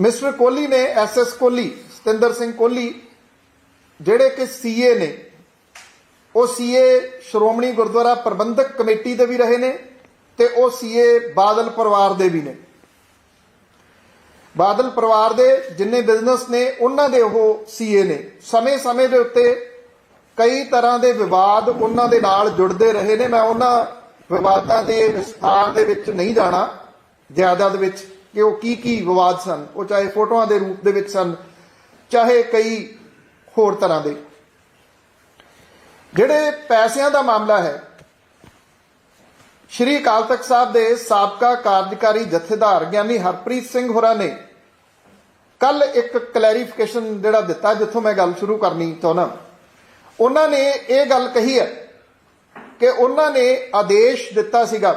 Mister Kohli ਨੇ SS Kohli, Satinder Singh Kohli, ਜਿਹੜੇ ਕਿ ਸੀਏ ਨੇ, ਉਹ ਸੀਏ ਸ਼੍ਰੋਮਣੀ ਗੁਰਦੁਆਰਾ ਪ੍ਰਬੰਧਕ ਕਮੇਟੀ ਦੇ ਵੀ ਰਹੇ ਨੇ ਤੇ ਉਹ ਸੀਏ ਬਾਦਲ ਪਰਿਵਾਰ ਦੇ ਵੀ ਨੇ। ਬਾਦਲ ਪਰਿਵਾਰ ਦੇ ਜਿੰਨੇ ਬਿਜ਼ਨਸ ਨੇ, ਉਹਨਾਂ ਦੇ ਉਹ ਸੀਏ ਨੇ। ਸਮੇਂ-ਸਮੇਂ ਦੇ ਉੱਤੇ ਕਈ ਤਰ੍ਹਾਂ ਦੇ ਵਿਵਾਦ ਉਹਨਾਂ ਦੇ ਨਾਲ ਜੁੜਦੇ ਰਹੇ ਨੇ। ਮੈਂ ਉਹਨਾਂ ਵਿਵਾਦਾਂ ਦੇ ਵਿਸਥਾਰ ਦੇ ਵਿੱਚ ਨਹੀਂ ਜਾਣਾ ਜ਼ਿਆਦਾ ਦੇ ਵਿੱਚ। ਕਿ ਉਹ ਕੀ ਕੀ ਵਿਵਾਦ ਸਨ, ਉਹ ਚਾਹੇ ਫੋਟੋਆਂ ਦੇ ਰੂਪ ਦੇ ਵਿੱਚ ਸਨ, ਚਾਹੇ ਕਈ ਹੋਰ ਤਰ੍ਹਾਂ ਦੇ। ਜਿਹੜੇ ਪੈਸਿਆਂ ਦਾ ਮਾਮਲਾ ਹੈ, ਸ਼੍ਰੀ ਅਕਾਲ ਤਖਤ ਸਾਹਿਬ ਦੇ ਸਾਬਕਾ ਕਾਰਜਕਾਰੀ ਜਥੇਦਾਰ ਗਿਆਨੀ ਹਰਪ੍ਰੀਤ ਸਿੰਘ ਹੋਰਾਂ ਨੇ ਕੱਲ ਇੱਕ ਕਲੈਰੀਫਿਕੇਸ਼ਨ ਜਿਹੜਾ ਦਿੱਤਾ, ਜਿੱਥੋਂ ਮੈਂ ਗੱਲ ਸ਼ੁਰੂ ਕਰਨੀ ਚਾਹੁੰਦਾ। ਉਹਨਾਂ ਨੇ ਇਹ ਗੱਲ ਕਹੀ ਹੈ ਕਿ ਉਹਨਾਂ ਨੇ ਆਦੇਸ਼ ਦਿੱਤਾ ਸੀਗਾ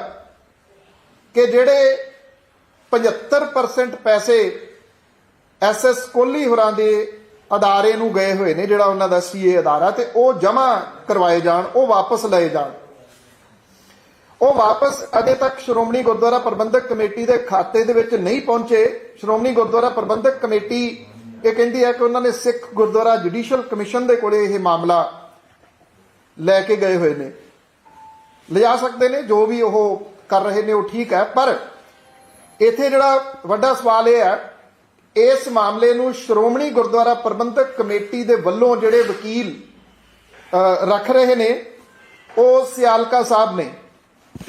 ਕਿ ਜਿਹੜੇ 75% ਪੈਸੇ ਐਸਐਸ ਕੋਹਲੀ ਹੋਰਾਂ ਦੇ ਅਦਾਰੇ ਨੂੰ ਗਏ ਹੋਏ ਨੇ, ਜਿਹੜਾ ਉਹਨਾਂ ਦਾ ਸੀਏ ਅਦਾਰਾ, ਤੇ ਉਹ ਜਮ੍ਹਾਂ ਕਰਵਾਏ ਜਾਣ, ਉਹ ਵਾਪਸ ਲਏ ਜਾਣ। ਉਹ ਵਾਪਸ ਅਜੇ ਤੱਕ ਸ਼੍ਰੋਮਣੀ ਗੁਰਦੁਆਰਾ ਪ੍ਰਬੰਧਕ ਕਮੇਟੀ ਦੇ ਖਾਤੇ ਦੇ ਵਿੱਚ ਨਹੀਂ ਪਹੁੰਚੇ। ਸ਼੍ਰੋਮਣੀ ਗੁਰਦੁਆਰਾ ਪ੍ਰਬੰਧਕ ਕਮੇਟੀ ਇਹ ਕਹਿੰਦੀ ਹੈ ਕਿ ਉਹਨਾਂ ਨੇ ਸਿੱਖ ਗੁਰਦੁਆਰਾ ਜੁਡੀਸ਼ੀਅਲ ਕਮਿਸ਼ਨ ਦੇ ਕੋਲੇ ਇਹ ਮਾਮਲਾ ਲੈ ਕੇ ਗਏ ਹੋਏ ਨੇ। ਲਿਜਾ ਸਕਦੇ ਨੇ, ਜੋ ਵੀ ਉਹ ਕਰ ਰਹੇ ਨੇ, ਉਹ ਠੀਕ ਹੈ, ਪਰ ਇੱਥੇ ਜਿਹੜਾ ਵੱਡਾ ਸਵਾਲ ਇਹ ਹੈ, ਇਸ ਮਾਮਲੇ ਨੂੰ ਸ਼੍ਰੋਮਣੀ ਗੁਰਦੁਆਰਾ ਪ੍ਰਬੰਧਕ ਕਮੇਟੀ ਦੇ ਵੱਲੋਂ ਜਿਹੜੇ ਵਕੀਲ ਰੱਖ ਰਹੇ ਨੇ, ਉਹ ਸਿਆਲਕਾ ਸਾਹਿਬ ਨੇ,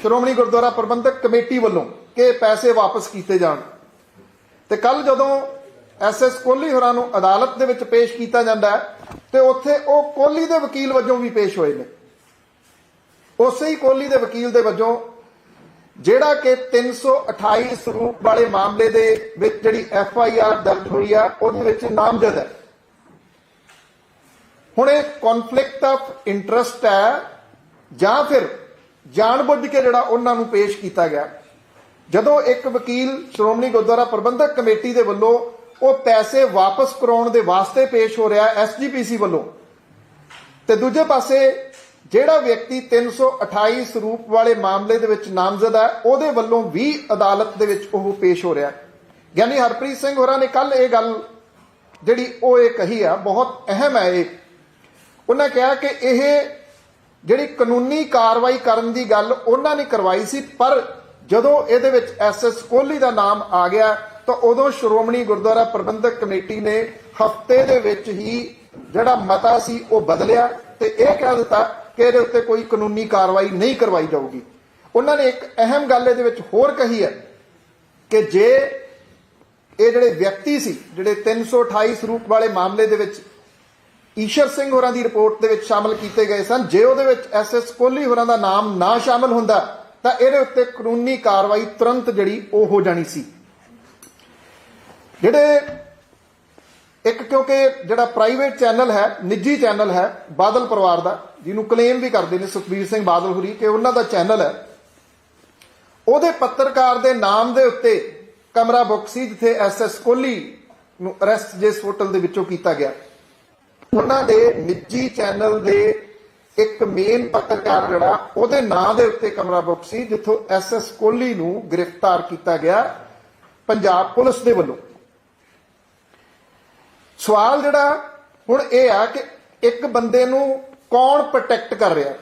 ਸ਼੍ਰੋਮਣੀ ਗੁਰਦੁਆਰਾ ਪ੍ਰਬੰਧਕ ਕਮੇਟੀ ਵੱਲੋਂ ਕਿ ਪੈਸੇ ਵਾਪਸ ਕੀਤੇ ਜਾਣ। ਤੇ ਕੱਲ ਜਦੋਂ ਐਸਐਸ ਕੋਹਲੀ ਹੋਰਾਂ ਨੂੰ ਅਦਾਲਤ ਦੇ ਵਿੱਚ ਪੇਸ਼ ਕੀਤਾ ਜਾਂਦਾ ਹੈ, ਤੇ ਉੱਥੇ ਉਹ ਕੋਹਲੀ ਦੇ ਵਕੀਲ ਵਜੋਂ ਵੀ ਪੇਸ਼ ਹੋਏ ਨੇ। ਉਸੇ ਹੀ ਕੋਹਲੀ ਦੇ ਵਕੀਲ ਦੇ ਵਜੋਂ ਜਿਹੜਾ ਕਿ 328 ਸਰੂਪ ਵਾਲੇ ਮਾਮਲੇ ਦੇ ਵਿੱਚ ਜਿਹੜੀ ਐਫ ਆਈ ਆਰ ਦਰਜ ਹੋਈ ਆ, ਉਹਦੇ ਵਿੱਚ ਨਾਮਜ਼ਦ ਹੈ। ਹੁਣ ਇਹ ਕਨਫਲਿਕਟ ਆਫ ਇੰਟਰਸਟ ਹੈ, ਜਾਂ ਫਿਰ ਜਾਣਬੁੱਝ ਕੇ ਜਿਹੜਾ ਉਹਨਾਂ ਨੂੰ ਪੇਸ਼ ਕੀਤਾ ਗਿਆ। ਜਦੋਂ ਇੱਕ ਵਕੀਲ ਸ਼੍ਰੋਮਣੀ ਗੁਰਦੁਆਰਾ ਪ੍ਰਬੰਧਕ ਕਮੇਟੀ ਦੇ ਵੱਲੋਂ ਉਹ ਪੈਸੇ ਵਾਪਸ ਕਰਾਉਣ ਦੇ ਵਾਸਤੇ ਪੇਸ਼ ਹੋ ਰਿਹਾ ਐਸਜੀਪੀਸੀ ਵੱਲੋਂ, ਤੇ ਦੂਜੇ ਪਾਸੇ ਜਿਹੜਾ ਵਿਅਕਤੀ 328 ਸਰੂਪ ਵਾਲੇ ਮਾਮਲੇ ਦੇ ਵਿੱਚ ਨਾਮਜ਼ਦ ਹੈ, ਉਹਦੇ ਵੱਲੋਂ ਵੀ ਅਦਾਲਤ ਦੇ ਵਿੱਚ ਉਹ ਪੇਸ਼ ਹੋ ਰਿਹਾ ਹੈ। ਗਿਆਨੀ ਹਰਪ੍ਰੀਤ ਸਿੰਘ ਹੋਰਾਂ ਨੇ ਕੱਲ ਇਹ ਗੱਲ ਜਿਹੜੀ ਉਹ ਇਹ ਕਹੀ ਆ, ਬਹੁਤ ਅਹਿਮ ਹੈ ਇਹ ਉਹਨਾਂ ਕਿਹਾ ਕਿ ਇਹ ਜਿਹੜੀ ਕਾਨੂੰਨੀ ਕਾਰਵਾਈ ਕਰਨ ਦੀ ਗੱਲ ਉਹਨਾਂ ਨੇ ਕਰਵਾਈ ਸੀ, ਪਰ ਜਦੋਂ ਇਹਦੇ ਵਿੱਚ ਐਸਐਸ ਕੋਹਲੀ ਦਾ ਨਾਮ ਆ ਗਿਆ, ਤਾਂ ਉਦੋਂ ਸ਼੍ਰੋਮਣੀ ਗੁਰਦੁਆਰਾ ਪ੍ਰਬੰਧਕ ਕਮੇਟੀ ਨੇ ਹਫ਼ਤੇ ਦੇ ਵਿੱਚ ਹੀ ਜਿਹੜਾ ਮਤਾ ਸੀ ਉਹ ਬਦਲਿਆ ਤੇ ਇਹ ਕਹਿ ਦਿੱਤਾ ਕਿ ਇਹਦੇ ਉੱਤੇ ਕੋਈ ਕਾਨੂੰਨੀ ਕਾਰਵਾਈ ਨਹੀਂ ਕਰਵਾਈ ਜਾਊਗੀ। ਉਹਨਾਂ ਨੇ ਇੱਕ ਅਹਿਮ ਗੱਲ ਇਹਦੇ ਵਿੱਚ ਹੋਰ ਕਹੀ ਹੈ ਕਿ ਜੇ ਇਹ ਜਿਹੜੇ ਵਿਅਕਤੀ ਸੀ, ਜਿਹੜੇ 328 ਸਰੂਪ ਵਾਲੇ ਮਾਮਲੇ ਦੇ ਵਿੱਚ ਈਸ਼ਰ ਸਿੰਘ ਹੋਰਾਂ ਦੀ ਰਿਪੋਰਟ ਦੇ ਵਿੱਚ ਸ਼ਾਮਲ ਕੀਤੇ ਗਏ ਸਨ, ਜੇ ਉਹਦੇ ਵਿੱਚ ਐਸਐਸ ਕੋਹਲੀ ਹੋਰਾਂ ਦਾ ਨਾਮ ਨਾ ਸ਼ਾਮਲ ਹੁੰਦਾ, ਤਾਂ ਇਹਦੇ ਉੱਤੇ ਕਾਨੂੰਨੀ ਕਾਰਵਾਈ ਤੁਰੰਤ ਜਿਹੜੀ ਉਹ ਹੋ ਜਾਣੀ ਸੀ। ਜਿਹੜੇ ਇੱਕ ਕਿਉਂਕਿ ਜਿਹੜਾ ਪ੍ਰਾਈਵੇਟ ਚੈਨਲ ਹੈ, ਨਿੱਜੀ ਚੈਨਲ ਹੈ, ਬਾਦਲ ਪਰਿਵਾਰ ਦਾ, ਜਿਹਨੂੰ ਕਲੇਮ ਵੀ ਕਰਦੇ ਨੇ ਸੁਖਬੀਰ ਸਿੰਘ ਬਾਦਲ ਹੁਰੀ ਕਿ ਉਹਨਾਂ ਦਾ ਚੈਨਲ ਹੈ। ਉਹਦੇ ਪੱਤਰਕਾਰ ਦੇ ਨਾਮ ਦੇ ਉੱਤੇ ਕਮਰਾ ਬੁੱਕ ਸੀ, ਜਿੱਥੇ ਐਸਐਸ ਕੋਹਲੀ ਨੂੰ ਅਰੈਸਟ ਜਿਸ ਹੋਟਲ ਦੇ ਵਿੱਚੋਂ ਕੀਤਾ ਗਿਆ। ਉਹਨਾਂ ਦੇ ਨਿੱਜੀ ਚੈਨਲ ਦੇ ਇੱਕ ਮੇਨ ਪੱਤਰਕਾਰ ਜਿਹੜਾ, ਉਹਦੇ ਨਾਂ ਦੇ ਉੱਤੇ ਕਮਰਾ ਬੁੱਕ ਸੀ, ਜਿੱਥੋਂ ਐਸਐਸ ਕੋਹਲੀ ਨੂੰ ਗ੍ਰਿਫਤਾਰ ਕੀਤਾ ਗਿਆ ਪੰਜਾਬ ਪੁਲਿਸ ਦੇ ਵੱਲੋਂ। ਸਵਾਲ ਜਿਹੜਾ ਹੁਣ ਇਹ ਆ ਕਿ ਇੱਕ ਬੰਦੇ ਨੂੰ ਕੌਣ ਪ੍ਰੋਟੈਕਟ ਕਰ ਰਿਹਾ?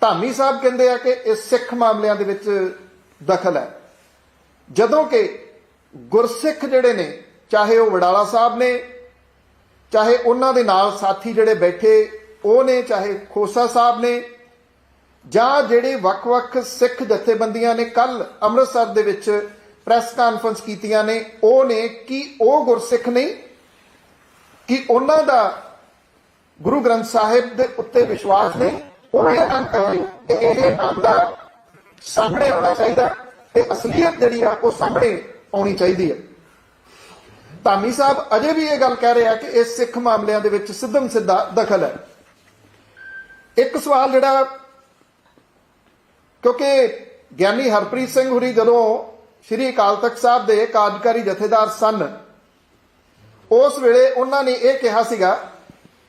ਧਾਮੀ ਸਾਹਿਬ ਕਹਿੰਦੇ ਆ ਕਿ ਇਹ ਸਿੱਖ ਮਾਮਲਿਆਂ ਦੇ ਵਿੱਚ ਦਖਲ ਹੈ। ਜਦੋਂ ਕਿ ਗੁਰਸਿੱਖ ਜਿਹੜੇ ਨੇ, ਚਾਹੇ ਉਹ ਵਡਾਲਾ ਸਾਹਿਬ ਨੇ, ਚਾਹੇ ਉਹਨਾਂ ਦੇ ਨਾਲ ਸਾਥੀ ਜਿਹੜੇ ਬੈਠੇ, ਉਹ ਨੇ, ਚਾਹੇ ਖੋਸਾ ਸਾਹਿਬ ਨੇ, ਜਾਂ ਜਿਹੜੇ ਵੱਖ-ਵੱਖ ਸਿੱਖ ਜਥੇਬੰਦੀਆਂ ਨੇ ਕੱਲ ਅੰਮ੍ਰਿਤਸਰ ਦੇ ਵਿੱਚ ਪ੍ਰੈਸ ਕਾਨਫਰੰਸ ਕੀਤੀਆਂ ਨੇ, ਉਹ ਨੇ ਕਿ ਉਹ ਗੁਰਸਿੱਖ ਨਹੀਂ? ਕਿ ਉਹਨਾਂ ਦਾ ਗੁਰੂ ਗ੍ਰੰਥ ਸਾਹਿਬ ਦੇ ਉੱਤੇ ਵਿਸ਼ਵਾਸ ਨਹੀਂ ਉਹ ਇਹ ਕੰਮ ਕਰ ਇਹ ਮਾਮਲਾ ਸਾਹਮਣੇ ਆਉਣਾ ਚਾਹੀਦਾ ਤੇ ਅਸਲੀਅਤ ਜਿਹੜੀ ਆ, ਉਹ ਸਾਹਮਣੇ ਆਉਣੀ ਚਾਹੀਦੀ ਹੈ। ਧਾਮੀ ਸਾਹਿਬ ਅਜੇ ਵੀ ਇਹ ਗੱਲ ਕਹਿ ਰਿਹਾ ਕਿ ਇਹ ਸਿੱਖ ਮਾਮਲਿਆਂ ਦੇ ਵਿੱਚ ਸਿੱਧਮ ਸਿੱਧਾ ਦਖਲ ਹੈ। ਇੱਕ ਸਵਾਲ ਜਿਹੜਾ, ਕਿਉਂਕਿ ਗਿਆਨੀ ਹਰਪ੍ਰੀਤ ਸਿੰਘ ਹੁਰੀ ਜਦੋਂ ਸ੍ਰੀ ਅਕਾਲ ਤਖਤ ਸਾਹਿਬ ਦੇ ਕਾਰਜਕਾਰੀ ਜਥੇਦਾਰ ਸਨ ਉਸ ਵੇਲੇ ਉਹਨਾਂ ਨੇ ਇਹ ਕਿਹਾ ਸੀਗਾ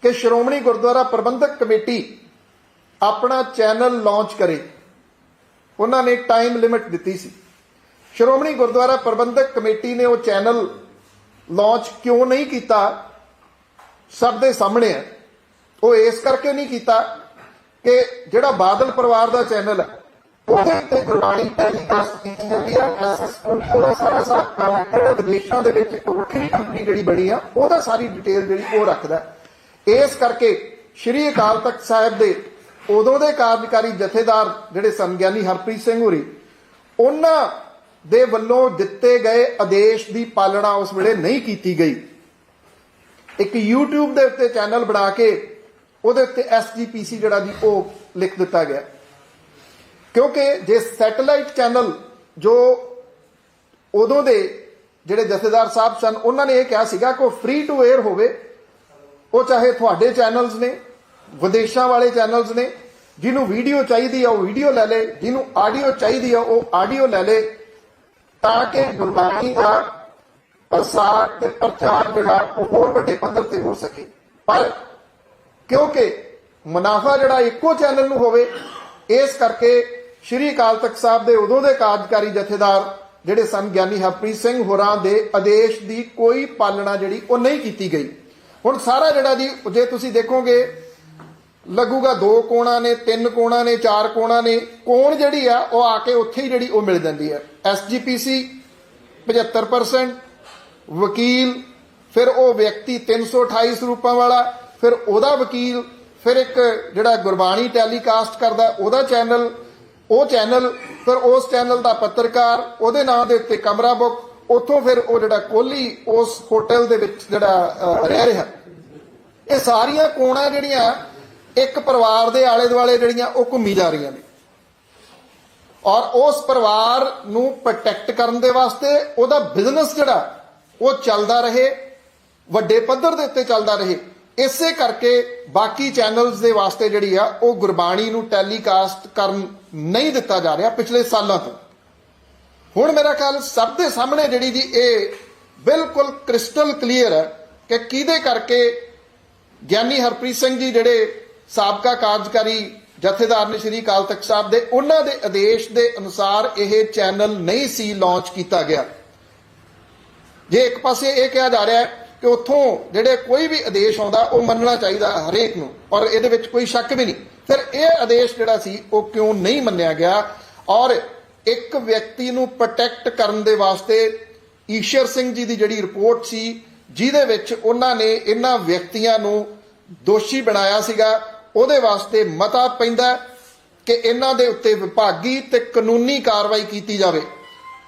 ਕਿ ਸ਼੍ਰੋਮਣੀ ਗੁਰਦੁਆਰਾ ਪ੍ਰਬੰਧਕ ਕਮੇਟੀ ਆਪਣਾ ਚੈਨਲ ਲਾਂਚ ਕਰੇ। ਉਹਨਾਂ ਨੇ ਟਾਈਮ ਲਿਮਿਟ ਦਿੱਤੀ ਸੀ। ਸ਼੍ਰੋਮਣੀ ਗੁਰਦੁਆਰਾ ਪ੍ਰਬੰਧਕ ਕਮੇਟੀ ਨੇ ਉਹ ਚੈਨਲ ਲਾਂਚ ਕਿਉਂ ਨਹੀਂ ਕੀਤਾ? ਸਭ ਦੇ ਸਾਹਮਣੇ ਹੈ। ਉਹ ਇਸ ਕਰਕੇ ਨਹੀਂ ਕੀਤਾ ਕਿ ਜਿਹੜਾ ਬਾਦਲ ਪਰਿਵਾਰ ਦਾ ਚੈਨਲ ਹੈ ਉਹਦੇ ਉੱਤੇ ਗੁਰਬਾਣੀ ਟੈਲੀਕਾਸਟ ਕੀਤੀ ਜਾਂਦੀ ਹੈ ਐਸਐਸ ਉਹਦਾ ਸਾਰਾ ਸਾਰਾ ਵਿਦੇਸ਼ਾਂ ਦੇ ਵਿੱਚ ਇੱਕ ਕੰਪਨੀ ਜਿਹੜੀ ਬਣੀ ਆ ਉਹਦਾ ਸਾਰੀ ਡਿਟੇਲ ਜਿਹੜੀ ਉਹ ਰੱਖਦਾ ਇਸ ਕਰਕੇ ਸ਼੍ਰੀ ਅਕਾਲ ਤਖਤ ਸਾਹਿਬ ਦੇ ਉਦੋਂ ਦੇ ਕਾਰਜਕਾਰੀ ਜਥੇਦਾਰ ਜਿਹੜੇ ਸਨ ਗਿਆਨੀ ਹਰਪ੍ਰੀਤ ਸਿੰਘ ਹੋਰੀ ਉਹਨਾਂ ਦੇ ਵੱਲੋਂ ਦਿੱਤੇ ਗਏ ਆਦੇਸ਼ ਦੀ ਪਾਲਣਾ ਉਸ ਵੇਲੇ ਨਹੀਂ ਕੀਤੀ ਗਈ ਇੱਕ YouTube ਦੇ ਉੱਤੇ ਚੈਨਲ ਬਣਾ ਕੇ ਉਹਦੇ ਉੱਤੇ SGPC ਜਿਹੜਾ ਜੀ ਉਹ ਲਿਖ ਦਿੱਤਾ ਗਿਆ ਕਿਉਂਕਿ ਜੇ ਸੈਟੇਲਾਈਟ ਚੈਨਲ ਜੋ ਉਦੋਂ ਦੇ ਜਿਹੜੇ ਜਥੇਦਾਰ ਸਾਹਿਬ ਸਨ, ਉਹਨਾਂ ਨੇ ਇਹ ਕਿਹਾ ਸੀਗਾ ਕਿ ਉਹ ਫ੍ਰੀ ਟੂ 에ਅਰ ਹੋਵੇ। ਉਹ ਚਾਹੇ ਤੁਹਾਡੇ ਚੈਨਲਸ ਨੇ, ਵਿਦੇਸ਼ਾਂ ਵਾਲੇ ਚੈਨਲਸ ਨੇ, ਜਿਹਨੂੰ ਵੀਡੀਓ ਚਾਹੀਦੀ ਆ ਉਹ ਵੀਡੀਓ ਲੈ ਲੇ, ਜਿਹਨੂੰ ਆਡੀਓ ਚਾਹੀਦੀ ਆ ਉਹ ਆਡੀਓ ਲੈ ਲੇ, ਤਾਂ ਕਿ ਗੁਰਬਾਣੀ ਦਾ ਪ੍ਰਸਾਰ ਤੇ ਪ੍ਰਚਾਰ ਜਿਹੜਾ ਹੋਰ ਵੱਡੇ ਪੱਧਰ ਤੇ ਹੋ ਸਕੇ। ਪਰ ਕਿਉਂਕਿ ਮੁਨਾਫਾ ਜਿਹੜਾ ਇੱਕੋ ਚੈਨਲ ਨੂੰ ਹੋਵੇ, ਇਸ ਕਰਕੇ ਸ਼੍ਰੀ ਅਕਾਲ ਤਖਤ ਸਾਹਿਬ ਦੇ ਉਦੋਂ ਦੇ ਕਾਰਜਕਾਰੀ ਜਥੇਦਾਰ ਜਿਹੜੇ ਸਨ ਗਿਆਨੀ ਹਰਪ੍ਰੀਤ ਸਿੰਘ ਹੋਰਾਂ ਦੇ ਆਦੇਸ਼ ਦੀ ਕੋਈ ਪਾਲਣਾ ਜਿਹੜੀ ਉਹ ਨਹੀਂ ਕੀਤੀ ਗਈ। ਹੁਣ ਸਾਰਾ ਜਿਹੜਾ ਜੀ ਜੇ ਤੁਸੀਂ ਦੇਖੋਗੇ, ਲੱਗੂਗਾ ਦੋ ਕੋਣਾ ਨੇ, ਤਿੰਨ ਕੋਣਾ ਨੇ, ਚਾਰ ਕੋਣਾ ਨੇ, ਕੋਣ ਜਿਹੜੀ ਆ ਉਹ ਆ ਕੇ ਉੱਥੇ ਹੀ ਜਿਹੜੀ ਉਹ ਮਿਲ ਜਾਂਦੀ ਹੈ। ਐਸਜੀਪੀਸੀ 75% ਵਕੀਲ, ਫਿਰ ਉਹ ਵਿਅਕਤੀ 328 ਸਰੂਪਾਂ ਵਾਲਾ, ਫਿਰ ਉਹਦਾ ਵਕੀਲ, ਫਿਰ ਇੱਕ ਜਿਹੜਾ ਗੁਰਬਾਣੀ ਟੈਲੀਕਾਸਟ ਕਰਦਾ, ਉਹਦਾ ਚੈਨਲ ਉਹ ਚੈਨਲ, ਫਿਰ ਉਸ ਚੈਨਲ ਦਾ ਪੱਤਰਕਾਰ, ਉਹਦੇ ਨਾਂ ਦੇ ਉੱਤੇ ਕਮਰਾ ਬੁੱਕ, ਉੱਥੋਂ ਫਿਰ ਉਹ ਜਿਹੜਾ ਕੋਹਲੀ, ਉਸ ਹੋਟਲ ਦੇ ਵਿੱਚ ਜਿਹੜਾ ਰਹਿ ਰਿਹਾ। ਇਹ ਸਾਰੀਆਂ ਕੋਣਾਂ ਜਿਹੜੀਆਂ ਇੱਕ ਪਰਿਵਾਰ ਦੇ ਆਲੇ ਦੁਆਲੇ ਜਿਹੜੀਆਂ, ਉਹ ਘੁੰਮੀ ਜਾ ਰਹੀਆਂ ਨੇ। ਔਰ ਉਸ ਪਰਿਵਾਰ ਨੂੰ ਪ੍ਰੋਟੈਕਟ ਕਰਨ ਦੇ ਵਾਸਤੇ ਉਹਦਾ ਬਿਜ਼ਨਸ ਜਿਹੜਾ, ਉਹ ਚੱਲਦਾ ਰਹੇ, ਵੱਡੇ ਪੱਧਰ ਦੇ ਉੱਤੇ ਚੱਲਦਾ ਰਹੇ। ਇਸੇ ਕਰਕੇ ਬਾਕੀ ਚੈਨਲਸ ਦੇ ਵਾਸਤੇ ਜਿਹੜੀ ਆ, ਉਹ ਗੁਰਬਾਣੀ ਨੂੰ ਟੈਲੀਕਾਸਟ ਕਰਨ ਨਹੀਂ ਦਿੱਤਾ ਜਾ ਰਿਹਾ ਪਿਛਲੇ ਸਾਲਾਂ ਤੋਂ। ਹੁਣ ਮੇਰਾ ਖਿਆਲ ਸਭ ਦੇ ਸਾਹਮਣੇ ਜਿਹੜੀ ਜੀ ਇਹ ਬਿਲਕੁਲ ਕ੍ਰਿਸਟਲ ਕਲੀਅਰ ਹੈ ਕਿ ਕਿਹਦੇ ਕਰਕੇ ਗਿਆਨੀ ਹਰਪ੍ਰੀਤ ਸਿੰਘ ਜੀ ਜਿਹੜੇ ਸਾਬਕਾ ਕਾਰਜਕਾਰੀ ਜਥੇਦਾਰ ਨੇ ਸ਼੍ਰੀ ਅਕਾਲ ਤਖਤ ਸਾਹਿਬ ਦੇ, ਉਹਨਾਂ ਦੇ ਆਦੇਸ਼ ਦੇ ਅਨੁਸਾਰ ਇਹ ਚੈਨਲ ਨਹੀਂ ਸੀ ਲਾਂਚ ਕੀਤਾ ਗਿਆ। ਜੇ ਇੱਕ ਪਾਸੇ ਇਹ ਕਿਹਾ ਜਾ ਰਿਹਾ ਹੈ ਕਿ ਉੱਥੋਂ ਜਿਹੜੇ ਕੋਈ ਵੀ ਆਦੇਸ਼ ਆਉਂਦਾ, ਉਹ ਮੰਨਣਾ ਚਾਹੀਦਾ ਹਰੇਕ ਨੂੰ ਔਰ ਇਹਦੇ ਵਿੱਚ ਕੋਈ ਸ਼ੱਕ ਵੀ ਨਹੀਂ। ਫਿਰ ਇਹ ਆਦੇਸ਼ ਜਿਹੜਾ ਸੀ, ਉਹ ਕਿਉਂ ਨਹੀਂ ਮੰਨਿਆ ਗਿਆ? ਔਰ ਇੱਕ ਵਿਅਕਤੀ ਨੂੰ ਪ੍ਰੋਟੈਕਟ ਕਰਨ ਦੇ ਵਾਸਤੇ ਈਸ਼ਰ ਸਿੰਘ ਜੀ ਦੀ ਜਿਹੜੀ ਰਿਪੋਰਟ ਸੀ, ਜਿਹਦੇ ਵਿੱਚ ਉਹਨਾਂ ਨੇ ਇਹਨਾਂ ਵਿਅਕਤੀਆਂ ਨੂੰ ਦੋਸ਼ੀ ਬਣਾਇਆ ਸੀਗਾ। ਉਹਦੇ ਵਾਸਤੇ ਮਤਾ ਪੈਂਦਾ ਕਿ ਇਹਨਾਂ ਦੇ ਉੱਤੇ ਵਿਭਾਗੀ ਤੇ ਕਾਨੂੰਨੀ ਕਾਰਵਾਈ ਕੀਤੀ ਜਾਵੇ।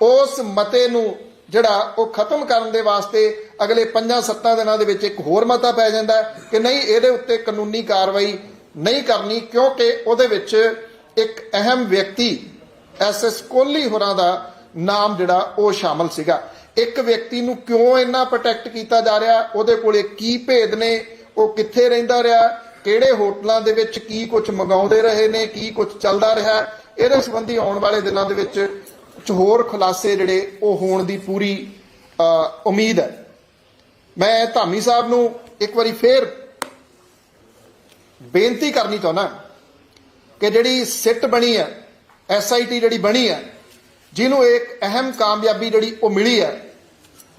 ਉਸ ਮਤੇ ਨੂੰ ਜਿਹੜਾ ਉਹ ਖਤਮ ਕਰਨ ਦੇ ਵਾਸਤੇ ਅਗਲੇ 5-7 ਦਿਨਾਂ ਦੇ ਵਿੱਚ ਇੱਕ ਹੋਰ ਮਤਾ ਪੈ ਜਾਂਦਾ ਕਿ ਨਹੀਂ, ਇਹਦੇ ਉੱਤੇ ਕਾਨੂੰਨੀ ਕਾਰਵਾਈ ਨਹੀਂ ਕਰਨੀ, ਕਿਉਂਕਿ ਉਹਦੇ ਵਿੱਚ ਇੱਕ ਅਹਿਮ ਵਿਅਕਤੀ ਐਸਐਸ ਕੋਹਲੀ ਹੋਰਾਂ ਦਾ ਨਾਮ ਜਿਹੜਾ ਉਹ ਸ਼ਾਮਲ ਸੀਗਾ। ਇੱਕ ਵਿਅਕਤੀ ਨੂੰ ਕਿਉਂ ਇੰਨਾ ਪ੍ਰੋਟੈਕਟ ਕੀਤਾ ਜਾ ਰਿਹਾ? ਉਹਦੇ ਕੋਲੇ ਕੀ ਭੇਦ ਨੇ? ਉਹ ਕਿੱਥੇ ਰਹਿੰਦਾ ਰਿਹਾ? ਕਿਹੜੇ ਹੋਟਲਾਂ ਦੇ ਵਿੱਚ ਕੀ ਕੁਝ ਮੰਗਾਉਂਦੇ ਰਹੇ ਨੇ? ਕੀ ਕੁਝ ਚੱਲਦਾ ਰਿਹਾ? ਇਹਦੇ ਸੰਬੰਧੀ ਆਉਣ ਵਾਲੇ ਦਿਨਾਂ ਦੇ ਵਿੱਚ ਚ ਹੋਰ ਖੁਲਾਸੇ ਜਿਹੜੇ ਉਹ ਹੋਣ ਦੀ ਪੂਰੀ ਉਮੀਦ ਹੈ। ਮੈਂ ਧਾਮੀ ਸਾਹਿਬ ਨੂੰ ਇੱਕ ਵਾਰੀ ਫੇਰ ਬੇਨਤੀ ਕਰਨੀ ਚਾਹੁੰਦਾ ਕਿ ਜਿਹੜੀ ਸਿੱਟ ਬਣੀ ਹੈ ਐਸਆਈਟੀ ਜਿਹੜੀ ਬਣੀ ਹੈ, ਜਿਹਨੂੰ ਇੱਕ ਅਹਿਮ ਕਾਮਯਾਬੀ ਜਿਹੜੀ ਉਹ ਮਿਲੀ ਹੈ,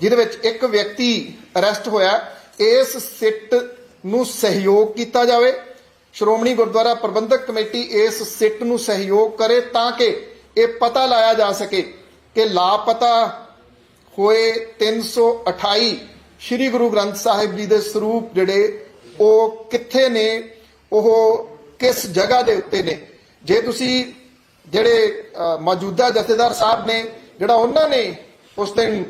ਜਿਹਦੇ ਵਿੱਚ ਇੱਕ ਵਿਅਕਤੀ ਅਰੈਸਟ ਹੋਇਆ, ਇਸ ਸਿੱਟ ਨੂੰ ਸਹਿਯੋਗ ਕੀਤਾ ਜਾਵੇ। ਸ਼੍ਰੋਮਣੀ ਗੁਰਦੁਆਰਾ ਪ੍ਰਬੰਧਕ ਕਮੇਟੀ ਇਸ ਸਿੱਟ ਨੂੰ ਸਹਿਯੋਗ ਕਰੇ ਤਾਂ ਕਿ ਇਹ ਪਤਾ ਲਾਇਆ ਜਾ ਸਕੇ ਕਿ ਲਾਪਤਾ ਹੋਏ 328 ਸ੍ਰੀ ਗੁਰੂ ਗ੍ਰੰਥ ਸਾਹਿਬ ਜੀ ਦੇ ਸਰੂਪ ਜਿਹੜੇ ਉਹ ਕਿੱਥੇ ਨੇ, ਉਹ ਕਿਸ ਜਗ੍ਹਾ ਦੇ ਉੱਤੇ ਨੇ? ਜੇ ਤੁਸੀਂ ਜਿਹੜੇ ਮੌਜੂਦਾ ਜਥੇਦਾਰ ਸਾਹਿਬ ਨੇ, ਜਿਹੜਾ ਉਹਨਾਂ ਨੇ ਉਸ ਦਿਨ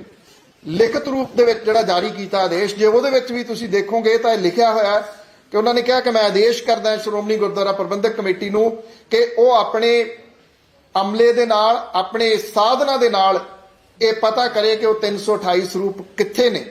ਲਿਖਤ ਰੂਪ ਦੇ ਵਿੱਚ ਜਿਹੜਾ ਜਾਰੀ ਕੀਤਾ ਆਦੇਸ਼, ਜੇ ਉਹਦੇ ਵਿੱਚ ਵੀ ਤੁਸੀਂ ਦੇਖੋਗੇ ਤਾਂ ਇਹ ਲਿਖਿਆ ਹੋਇਆ ਕਿ ਉਹਨਾਂ ਨੇ ਕਿਹਾ ਕਿ ਮੈਂ ਆਦੇਸ਼ ਕਰਦਾ ਸ਼੍ਰੋਮਣੀ ਗੁਰਦੁਆਰਾ ਪ੍ਰਬੰਧਕ ਕਮੇਟੀ ਨੂੰ ਕਿ ਉਹ ਆਪਣੇ ਅਮਲੇ ਦੇ ਨਾਲ ਆਪਣੇ ਸਾਧਨਾ ਦੇ ਨਾਲ ਇਹ ਪਤਾ ਕਰੇ ਕਿ ਉਹ 328 ਸਰੂਪ ਕਿੱਥੇ ਨੇ।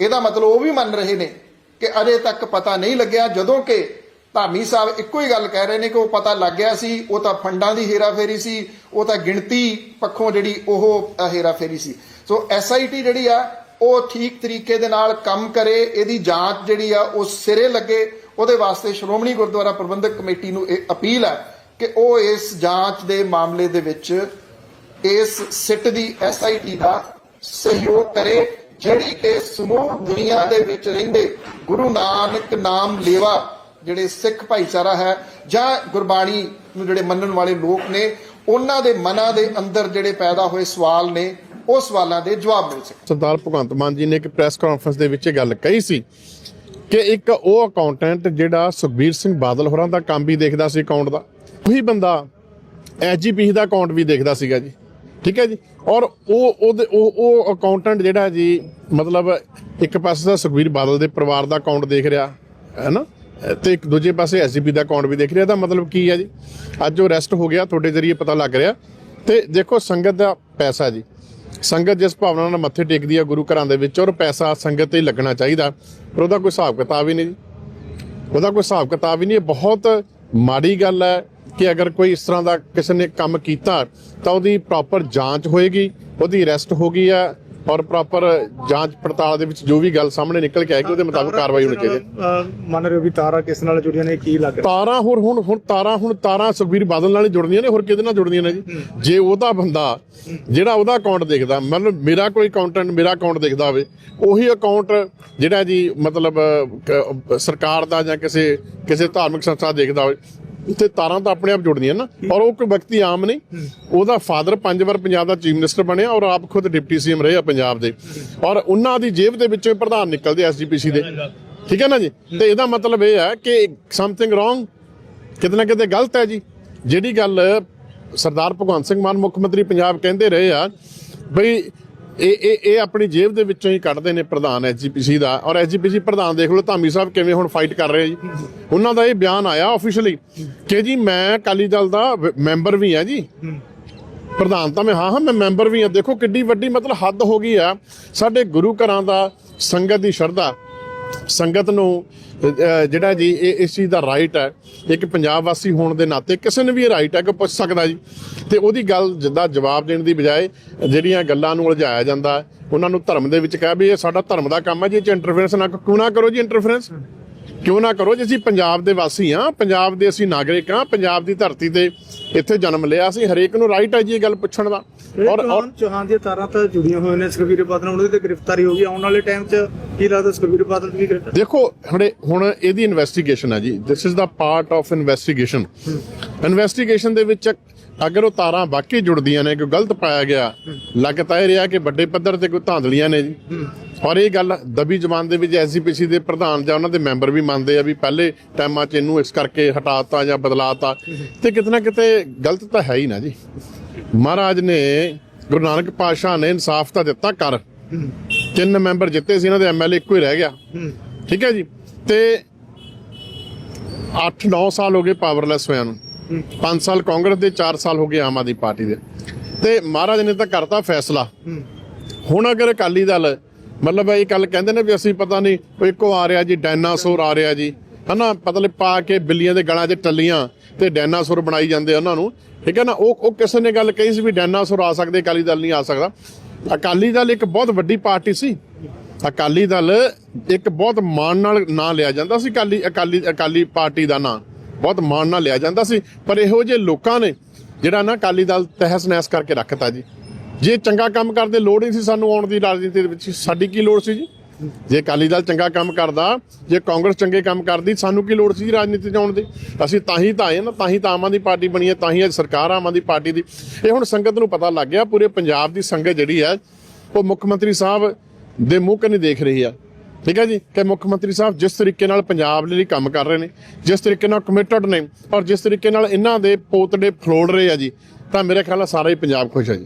ਇਹਦਾ ਮਤਲਬ ਉਹ ਵੀ ਮੰਨ ਰਹੇ ਨੇ ਕਿ ਅਜੇ ਤੱਕ ਪਤਾ ਨਹੀਂ ਲੱਗਿਆ ਜਦੋਂ ਕਿ ਧਾਮੀ ਸਾਹਿਬ ਇੱਕੋ ਹੀ ਗੱਲ ਕਹਿ ਰਹੇ ਨੇ ਕਿ ਉਹ ਪਤਾ ਲੱਗ ਗਿਆ ਸੀ ਉਹ ਤਾਂ ਫੰਡਾਂ ਦੀ ਹੇਰਾਫੇਰੀ ਸੀ ਉਹ ਤਾਂ ਗਿਣਤੀ ਪੱਖੋਂ ਜਿਹੜੀ ਉਹ ਅ, ਹੇਰਾਫੇਰੀ ਸੀ। ਸੋ ਐਸਆਈਟੀ ਜਿਹੜੀ ਆ ਉਹ ਠੀਕ ਤਰੀਕੇ ਦੇ ਨਾਲ ਕੰਮ ਕਰੇ ਇਹਦੀ ਜਾਂਚ ਜਿਹੜੀ ਆ ਉਹ ਸਿਰੇ ਲੱਗੇ। ਉਹਦੇ ਵਾਸਤੇ ਸ਼੍ਰੋਮਣੀ ਗੁਰਦੁਆਰਾ ਪ੍ਰਬੰਧਕ ਕਮੇਟੀ ਨੂੰ ਇਹ ਅਪੀਲ ਹੈ ਕਿ ਉਹ ਇਸ ਜਾਂਚ ਦੇ ਮਾਮਲੇ ਦੇ ਵਿੱਚ ਇਸ ਸਿੱਟ ਦੀ ਐਸਆਈਟੀ ਦਾ ਸਹਿਯੋਗ ਕਰੇ, ਜਿਹੜੀ ਕਿ ਸਮੂਹ ਦੁਨੀਆ ਦੇ ਵਿੱਚ ਰਹਿੰਦੇ ਗੁਰੂ ਨਾਨਕ ਨਾਮ ਲੇਵਾ ਜਿਹੜੇ ਸਿੱਖ ਭਾਈਚਾਰਾ ਹੈ ਜਾਂ ਗੁਰਬਾਣੀ ਨੂੰ ਜਿਹੜੇ ਮੰਨਣ ਵਾਲੇ ਲੋਕ ਨੇ, ਉਹਨਾਂ ਦੇ ਮਨਾਂ ਦੇ ਅੰਦਰ ਜਿਹੜੇ ਪੈਦਾ ਹੋਏ ਸਵਾਲ ਨੇ, ਉਹ ਸਵਾਲਾਂ ਦੇ ਜਵਾਬ ਮਿਲ ਸਕੇ। ਸਰਦਾਰ ਭਗਵੰਤ ਮਾਨ ਜੀ ਨੇ ਇੱਕ ਪ੍ਰੈਸ ਕਾਨਫਰੰਸ ਦੇ ਵਿੱਚ ਇਹ ਗੱਲ ਕਹੀ ਸੀ ਕਿ ਇੱਕ ਉਹ ਅਕਾਊਂਟੈਂਟ ਜਿਹੜਾ ਸੁਖਬੀਰ ਸਿੰਘ ਬਾਦਲ ਹੋਰਾਂ ਦਾ ਕੰਮ ਵੀ ਦੇਖਦਾ ਸੀ ਅਕਾਊਂਟ ਦਾ। ਉਹੀ ਬੰਦਾ ਐਸਜੀਪੀ ਦਾ ਅਕਾਊਂਟ ਵੀ ਦੇਖਦਾ ਸੀਗਾ ਜੀ। ਠੀਕ ਹੈ ਜੀ? ਔਰ ਉਹ ਉਹਦੇ ਉਹ ਉਹ ਅਕਾਊਂਟੈਂਟ ਜਿਹੜਾ ਜੀ, ਮਤਲਬ ਇੱਕ ਪਾਸੇ ਦਾ ਸੁਖਬੀਰ ਬਾਦਲ ਦੇ ਪਰਿਵਾਰ ਦਾ ਅਕਾਊਂਟ ਦੇਖ ਰਿਹਾ ਹੈ ਨਾ ਤੇ ਇੱਕ ਦੂਜੇ ਪਾਸੇ ਐਸਜੀਪੀ ਦਾ ਅਕਾਊਂਟ ਵੀ ਦੇਖ ਰਿਹਾ ਦਾ ਮਤਲਬ ਕੀ ਹੈ ਜੀ? ਅੱਜ ਉਹ ਅਰੈਸਟ ਹੋ ਗਿਆ, ਤੁਹਾਡੇ ਜ਼ਰੀਏ ਪਤਾ ਲੱਗ ਰਿਹਾ। ਤੇ ਦੇਖੋ, ਸੰਗਤ ਦਾ ਪੈਸਾ ਜੀ। ਸੰਗਤ ਜਿਸ ਭਾਵਨਾ ਨਾਲ ਮੱਥੇ ਟੇਕਦੀ ਹੈ ਗੁਰੂ ਘਰਾਂ ਦੇ ਵਿੱਚ, ਔਰ ਪੈਸਾ ਸੰਗਤ ਤੇ ਲੱਗਣਾ ਚਾਹੀਦਾ। ਪਰ ਉਹਦਾ ਕੋਈ ਹਿਸਾਬ ਕਿਤਾਬ ਹੀ ਨਹੀਂ ਜੀ। ਉਹਦਾ ਕੋਈ ਹਿਸਾਬ ਕਿਤਾਬ ਹੀ ਨਹੀਂ, ਇਹ ਬਹੁਤ ਮਾੜੀ ਗੱਲ ਹੈ। ਕਿ ਅਗਰ ਕੋਈ ਇਸ ਤਰ੍ਹਾਂ ਦਾ ਕਿਸੇ ਨੇ ਕੰਮ ਕੀਤਾ ਤਾਂ ਉਹਦੀ ਪ੍ਰੋਪਰ ਜਾਂਚ ਹੋਏਗੀ ਉਹਦੀ ਅਰੈਸਟ ਹੋ ਗਈ ਹੈ ਔਰ ਪ੍ਰੋਪਰ ਜਾਂਚ ਪੜਤਾਲ ਦੇ ਵਿੱਚ ਜੋ ਵੀ ਗੱਲ ਸਾਹਮਣੇ ਨਿਕਲ ਕੇ ਆਏਗੀ ਉਹਦੇ ਮੁਤਾਬਕ ਕਾਰਵਾਈ ਹੋਣੀ ਚਾਹੀਦੀ ਹੈ। ਅਹ ਮੰਨ ਰਹੇ ਹੋ ਵੀ ਤਾਰਾ ਕਿਸ ਨਾਲ ਜੁੜੀਆਂ ਨੇ ਕੀ ਲੱਗ ਰਿਹਾ? ਤਾਰਾਂ ਹੋਰ ਹੁਣ ਹੁਣ ਤਾਰਾਂ ਹੁਣ ਤਾਰਾਂ ਸੁਖਬੀਰ ਬਾਦਲ ਨਾਲ ਹੀ ਜੁੜਦੀਆਂ ਨੇ ਹੋਰ ਕਿਹਦੇ ਨਾਲ ਜੁੜਦੀਆਂ ਨੇ ਜੀ? ਜੇ ਉਹਦਾ ਬੰਦਾ ਜਿਹੜਾ ਉਹਦਾ ਅਕਾਊਂਟ ਦੇਖਦਾ ਮਤਲਬ ਮੇਰਾ ਕੋਈ ਅਕਾਊਂਟੈਂਟ ਮੇਰਾ ਅਕਾਊਂਟ ਦੇਖਦਾ ਹੋਵੇ ਉਹੀ ਅਕਾਊਂਟ ਜਿਹੜਾ ਜੀ ਮਤਲਬ ਕ- ਸਰਕਾਰ ਦਾ ਜਾਂ ਕਿਸੇ ਕਿਸੇ ਧਾਰਮਿਕ ਸੰਸਥਾ ਦੇਖਦਾ ਹੋਵੇ ਤੇ ਤਾਰਾਂ ਤਾਂ ਆਪਣੇ ਆਪ ਜੁੜਦੀਆਂ ਨਾ, ਔਰ ਉਹ ਕੋਈ ਵਿਅਕਤੀ ਆਮ ਨਹੀਂ। ਉਹਦਾ ਫਾਦਰ ਪੰਜ ਵਾਰ ਪੰਜਾਬ ਦਾ ਚੀਫ ਮਿਨਿਸਟਰ ਬਣਿਆ ਔਰ ਆਪ ਖੁਦ ਡਿਪਟੀ ਸੀਐਮ ਰਹੇ ਆ ਪੰਜਾਬ ਦੇ। ਔਰ ਉਹਨਾਂ ਦੀ ਜੇਬ ਦੇ ਵਿੱਚੋਂ ਪ੍ਰਧਾਨ ਨਿਕਲਦੇ ਐਸਜੀਪੀਸੀ ਦੇ। ਠੀਕ ਹੈ ਨਾ ਜੀ? ਤੇ ਇਹਦਾ ਮਤਲਬ ਇਹ ਹੈ ਕਿ ਸਮਥਿੰਗ ਰੋਂਗ ਕਿਤੇ ਨਾ ਕਿਤੇ ਗਲਤ ਹੈ ਜੀ। ਜਿਹੜੀ ਗੱਲ ਸਰਦਾਰ ਭਗਵੰਤ ਸਿੰਘ ਮਾਨ ਮੁੱਖ ਮੰਤਰੀ ਪੰਜਾਬ ਕਹਿੰਦੇ ਰਹੇ ਆ, ਬਈ ਇਹ ਇਹ ਇਹ ਆਪਣੀ ਜੇਬ ਦੇ ਵਿੱਚੋਂ ਹੀ ਕੱਢਦੇ ਨੇ ਪ੍ਰਧਾਨ ਐਸਜੀਪੀਸੀ ਦਾ ਔਰ ਐਸਜੀਪੀਸੀ ਪ੍ਰਧਾਨ ਦੇਖ ਲਓ, ਧਾਮੀ ਸਾਹਿਬ ਕਿਵੇਂ ਹੁਣ ਫਾਈਟ ਕਰ ਰਹੇ ਜੀ। ਉਹਨਾਂ ਦਾ ਇਹ ਬਿਆਨ ਆਇਆ ਆਫੀਸ਼ੀਅਲੀ ਕਿ ਜੀ ਮੈਂ ਅਕਾਲੀ ਦਲ ਦਾ ਮੈਂਬਰ ਵੀ ਆ ਜੀ। ਪ੍ਰਧਾਨ ਤਾਂ ਮੈਂ, ਹਾਂ ਹਾਂ, ਮੈਂ ਮੈਂਬਰ ਵੀ ਆ। ਦੇਖੋ ਕਿੱਡੀ ਵੱਡੀ ਮਤਲਬ ਹੱਦ ਹੋ ਗਈ ਆ। ਸਾਡੇ ਗੁਰੂ ਘਰਾਂ ਦਾ ਸੰਗਤ ਦੀ ਸ਼ਰਧਾ ਸੰਗਤ ਨੂੰ ਜਿਹੜਾ ਜੀ, ਇਹ, ਇਸ ਚੀਜ਼ ਦਾ ਰਾਈਟ ਹੈ ਇੱਕ ਪੰਜਾਬ ਵਾਸੀ ਹੋਣ ਦੇ ਨਾਤੇ ਕਿਸੇ ਨੂੰ ਵੀ ਇਹ ਰਾਈਟ ਹੈ ਕਿ ਪੁੱਛ ਸਕਦਾ ਜੀ। ਤੇ ਉਹਦੀ ਗੱਲ ਜਿੱਦਾਂ ਜਵਾਬ ਦੇਣ ਦੀ ਬਜਾਏ ਜਿਹੜੀਆਂ ਗੱਲਾਂ ਨੂੰ ਉਲਝਾਇਆ ਜਾਂਦਾ ਉਹਨਾਂ ਨੂੰ ਧਰਮ ਦੇ ਵਿੱਚ ਕਹਿ ਵੀ ਇਹ ਸਾਡਾ ਧਰਮ ਦਾ ਕੰਮ ਹੈ ਜੀ, ਇਹ ਚ ਇੰਟਰਫੇਰੈਂਸ ਨਾ ਕਿਉਂ ਨਾ ਕਰੋ ਜੀ ਇੰਟਰਫੇਰੈਂਸ ਕਿਉਂ ਨਾ ਕਰੋ? ਜੀ ਅਸੀਂ ਪੰਜਾਬ ਦੇ ਵਾਸੀ ਹਾਂ ਪੰਜਾਬ ਦੇ ਅਸੀਂ ਨਾਗਰਿਕ ਹਾਂ ਪੰਜਾਬ ਦੀ ਧਰਤੀ ਤੇ ਇੱਥੇ ਜਨਮ ਲਿਆ ਸੀ ਹਰੇਕ ਨੂੰ ਰਾਈਟ ਹੈ ਜੀ ਇਹ ਗੱਲ ਪੁੱਛਣ ਦਾ। ਔਰ ਔਰ ਚੌਹਾਨ ਦੀਆਂ ਤਾਰਾਂ ਤਾਂ ਜੁੜੀਆਂ ਹੋਈਆਂ ਨੇ ਸੁਖਬੀਰ ਬਾਦਲ ਨਾਲ ਉਹਦੀ ਤੇ ਗ੍ਰਿਫਤਾਰੀ ਹੋ ਗਈ। ਆਉਣ ਵਾਲੇ ਟਾਈਮ 'ਚ ਕੀ ਲੱਗਦਾ ਸੁਖਬੀਰ ਬਾਦਲ ਦੀ ਵੀ ਗ੍ਰਿਫਤਾਰ? ਦੇਖੋ ਹੁਣੇ ਹੁਣ ਇਹਦੀ ਇਨਵੈਸਟੀਗੇਸ਼ਨ ਹੈ ਜੀ। This is the part of investigation investigation ਦੇ ਵਿੱਚ ਅਗਰ ਉਹ ਤਾਰਾਂ ਵਾਕਈ ਜੁੜਦੀਆਂ ਨੇ, ਕੋਈ ਗਲਤ ਪਾਇਆ ਗਿਆ ਲੱਗ ਤਾਂ ਇਹ ਰਿਹਾ ਕਿ ਵੱਡੇ ਪੱਧਰ ਤੇ ਕੋਈ ਧਾਂਦਲੀਆਂ ਨੇ ਜੀ। ਔਰ ਇਹ ਗੱਲ ਦਬੀ ਜ਼ਬਾਨ ਦੇ ਵਿੱਚ ਐਸਜੀਪੀਸੀ ਦੇ ਪ੍ਰਧਾਨ ਜਾਂ ਉਹਨਾਂ ਦੇ ਮੈਂਬਰ ਵੀ ਮੰਨਦੇ ਆ ਵੀ ਪਹਿਲੇ ਟਾਈਮਾਂ 'ਚ ਇਹਨੂੰ ਇਸ ਕਰਕੇ ਹਟਾਤਾ ਜਾਂ ਬਦਲਾਤਾ। ਤੇ ਕਿਤੇ ਨਾ ਕਿਤੇ ਗਲਤ ਤਾਂ ਹੈ ਹੀ ਨਾ ਜੀ। ਮਹਾਰਾਜ ਨੇ ਗੁਰੂ ਨਾਨਕ ਪਾਤਸ਼ਾਹ ਨੇ ਇਨਸਾਫ ਤਾਂ ਦਿੱਤਾ ਕਰ। ਤਿੰਨ ਮੈਂਬਰ ਜਿੱਤੇ ਸੀ, ਇਹਨਾਂ ਦੇ ਐਮਐਲਏ ਇੱਕੋ ਹੀ ਰਹਿ ਗਿਆ। ਠੀਕ ਹੈ ਜੀ। ਤੇ 8-9 ਸਾਲ ਹੋ ਗਏ ਪਾਵਰਲੈਸ ਹੋਇਆਂ ਨੂੰ। 5 ਸਾਲ ਕਾਂਗਰਸ ਦੇ 4 ਸਾਲ ਹੋ ਗਏ ਆਮ ਆਦਮੀ ਪਾਰਟੀ ਦੇ। ਤੇ ਮਹਾਰਾਜ ਨੇ ਤਾਂ ਕਰਤਾ ਫੈਸਲਾ। ਹੁਣ ਅਗਰ ਅਕਾਲੀ ਦਲ ਮਤਲਬ ਇਹ ਗੱਲ ਕਹਿੰਦੇ ਨੇ ਵੀ ਅਸੀਂ ਪਤਾ ਨਹੀਂ ਇੱਕੋ ਆ ਰਿਹਾ ਜੀ ਡਾਇਨਾਸੌਰ ਆ ਰਿਹਾ ਜੀ। ਹਨਾ ਮਤਲਬ ਪਾ ਕੇ ਬਿੱਲੀਆਂ ਦੇ ਗਲਾਂ 'ਚ ਟੱਲੀਆਂ ਤੇ ਡਾਇਨਾਸੌਰ ਬਣਾਈ ਜਾਂਦੇ ਉਹਨਾਂ ਨੂੰ। ਠੀਕ ਹੈ ਨਾ ਉਹ ਉਹ ਕਿਸੇ ਨੇ ਗੱਲ ਕਹੀ ਸੀ ਵੀ ਡਾਇਨਾਸੌਰ ਆ ਸਕਦੇ ਅਕਾਲੀ ਦਲ ਨਹੀਂ ਆ ਸਕਦਾ। ਅਕਾਲੀ ਦਲ ਇੱਕ ਬਹੁਤ ਵੱਡੀ ਪਾਰਟੀ ਸੀ। ਅਕਾਲੀ ਦਲ ਇੱਕ ਬਹੁਤ ਮਾਣ ਨਾਲ ਨਾਂ ਲਿਆ ਜਾਂਦਾ ਸੀ ਅਕਾਲੀ ਅਕਾਲੀ ਅਕਾਲੀ ਪਾਰਟੀ ਦਾ ਨਾਂ। ਬਹੁਤ ਮਾਣ ਨਾਲ ਲਿਆ ਜਾਂਦਾ ਸੀ, ਪਰ ਇਹੋ ਜਿਹੇ ਲੋਕਾਂ ਨੇ ਜਿਹੜਾ ਨਾ ਅਕਾਲੀ ਦਲ ਤਹਿਸ ਨਹਿਸ ਕਰਕੇ ਰੱਖਤਾ ਜੀ। ਜੇ ਚੰਗਾ ਕੰਮ ਕਰਦੇ ਲੋੜ ਨਹੀਂ ਸੀ ਸਾਨੂੰ ਆਉਣ ਦੀ ਰਾਜਨੀਤੀ ਦੇ ਵਿੱਚ, ਸਾਡੀ ਕੀ ਲੋੜ ਸੀ ਜੀ? ਜੇ ਅਕਾਲੀ ਦਲ ਚੰਗਾ ਕੰਮ ਕਰਦਾ, ਜੇ ਕਾਂਗਰਸ ਚੰਗੇ ਕੰਮ ਕਰਦੀ, ਸਾਨੂੰ ਕੀ ਲੋੜ ਸੀ ਜੀ ਰਾਜਨੀਤੀ 'ਚ ਆਉਣ ਦੀ? ਅਸੀਂ ਤਾਂ ਹੀ ਤਾਂ ਆਏ ਨਾ, ਤਾਂ ਹੀ ਤਾਂ ਆਮ ਆਦਮੀ ਪਾਰਟੀ ਬਣੀ ਹੈ, ਤਾਂ ਹੀ ਅੱਜ ਸਰਕਾਰ ਆਮ ਆਦਮੀ ਪਾਰਟੀ ਦੀ। ਇਹ ਹੁਣ ਸੰਗਤ ਨੂੰ ਪਤਾ ਲੱਗ ਗਿਆ, ਪੂਰੇ ਪੰਜਾਬ ਦੀ ਸੰਗਤ ਜਿਹੜੀ ਹੈ, ਉਹ ਮੁੱਖ ਮੰਤਰੀ ਸਾਹਿਬ ਦੇ ਮੂੰਹ ਕੰਨੀ ਦੇਖ ਰਹੀ ਆ। ਠੀਕ ਹੈ ਜੀ? ਕਿ ਮੁੱਖ ਮੰਤਰੀ ਸਾਹਿਬ ਜਿਸ ਤਰੀਕੇ ਨਾਲ ਪੰਜਾਬ ਲਈ ਕੰਮ ਕਰ ਰਹੇ ਨੇ, ਜਿਸ ਤਰੀਕੇ ਨਾਲ ਕਮਿਟਡ ਨੇ, ਔਰ ਜਿਸ ਤਰੀਕੇ ਨਾਲ ਇਹਨਾਂ ਦੇ ਪੋਤੜੇ ਫਲੋੜ ਰਹੇ ਆ ਜੀ, ਤਾਂ ਮੇਰੇ ਖਿਆਲ ਨਾਲ ਸਾਰਾ ਹੀ ਪੰਜਾਬ ਖੁਸ਼ ਹੈ ਜੀ।